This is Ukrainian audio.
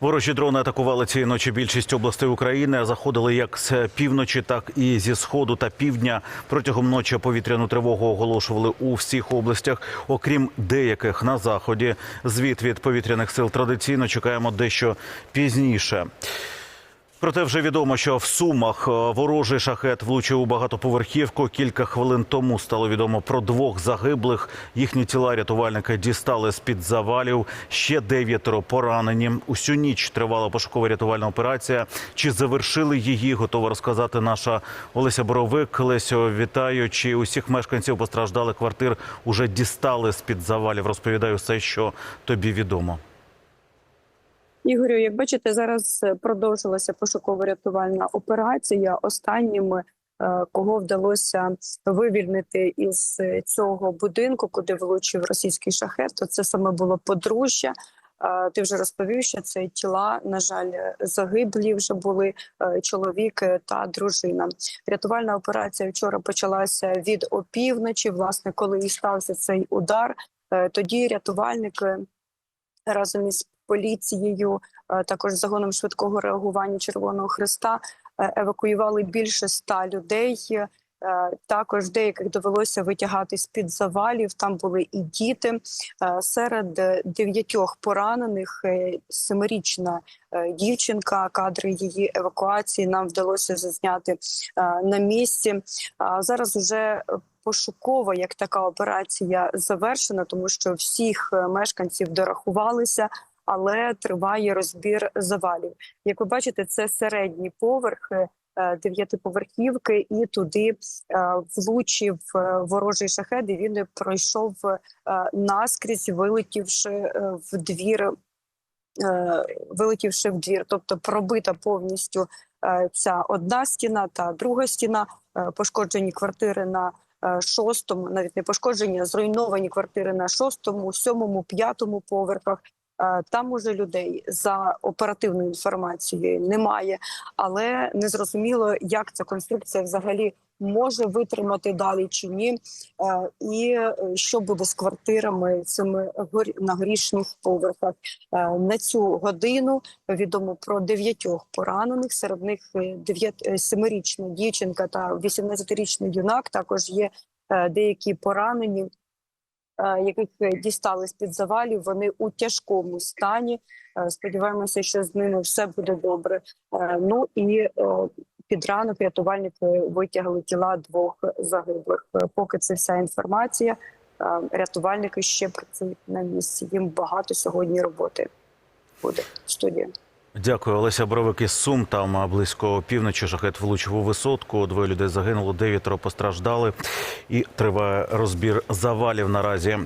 Ворожі дрони атакували цієї ночі більшість областей України. Заходили як з півночі, так і зі сходу та півдня. Протягом ночі повітряну тривогу оголошували у всіх областях, окрім деяких на заході. Звіт від повітряних сил традиційно чекаємо дещо пізніше. Проте вже відомо, що в Сумах е, ворожий шахет влучив у багатоповерхівку. Кілька хвилин тому стало відомо про двох загиблих. Їхні тіла рятувальники дістали з під завалів. Ще дев'ятеро поранені. Усю ніч тривала пошукова рятувальна операція. Чи завершили її? Готова розказати наша Олеся Боровик. Лесю, вітаю. Чи усіх мешканців постраждалих квартир уже дістали з під завалів? Розповідаю все, що тобі відомо. Ігорю, як бачите, зараз е, продовжилася пошуково-рятувальна операція. Останніми, е, кого вдалося вивільнити із е, цього будинку, куди влучив російський шахет, то це саме було подружжя. Ти вже розповів, що це тіла, на жаль, загиблі вже були чоловік та дружина. Рятувальна операція вчора почалася від опівночі. Власне, коли і стався цей удар, тоді рятувальники разом із поліцією, е, також загоном швидкого реагування Червоного Христа е, евакуювали більше ста людей. Е, Також деяких довелося витягати з під завалів. Там були і діти. Серед дев'ятьох поранених семирічна дівчинка. Кадри її евакуації нам вдалося зазняти на місці. Зараз вже пошукова як така операція завершена, тому що всіх мешканців дорахувалися. Але триває розбір завалів. Як ви бачите, це середні поверхи е, дев'ятиповерхівки, і туди е, влучив е, ворожий шахет. і Він пройшов наскрізь, вилетівши в двір, вилетівши в двір, тобто пробита повністю ця одна стіна та друга стіна, пошкоджені квартири на шостому, навіть не пошкоджені, а зруйновані квартири на шостому, сьомому, п'ятому поверхах. Е, Там уже людей за оперативною інформацією немає, але не зрозуміло, як ця конструкція взагалі може витримати далі чи ні, Е, і що буде з квартирами цими на горішніх поверхах. Е, На цю годину відомо про дев'ятьох поранених. Серед них семирічна дівчинка та 18-річний юнак. Також є деякі поранені яких е, дістали з під завалів. Вони у тяжкому стані. Е, Сподіваємося, що з ними все буде добре. Е, Ну і е, під ранок рятувальники витягли тіла двох загиблих. Е, Поки це вся інформація. е, Рятувальники ще працюють на місці. Їм багато сьогодні роботи буде в студії. Дякую, Олеся Бровик із Сум. Там близько півночі шахет влучив у висотку. Двоє людей загинуло, дев'ятеро постраждали. І триває розбір завалів наразі.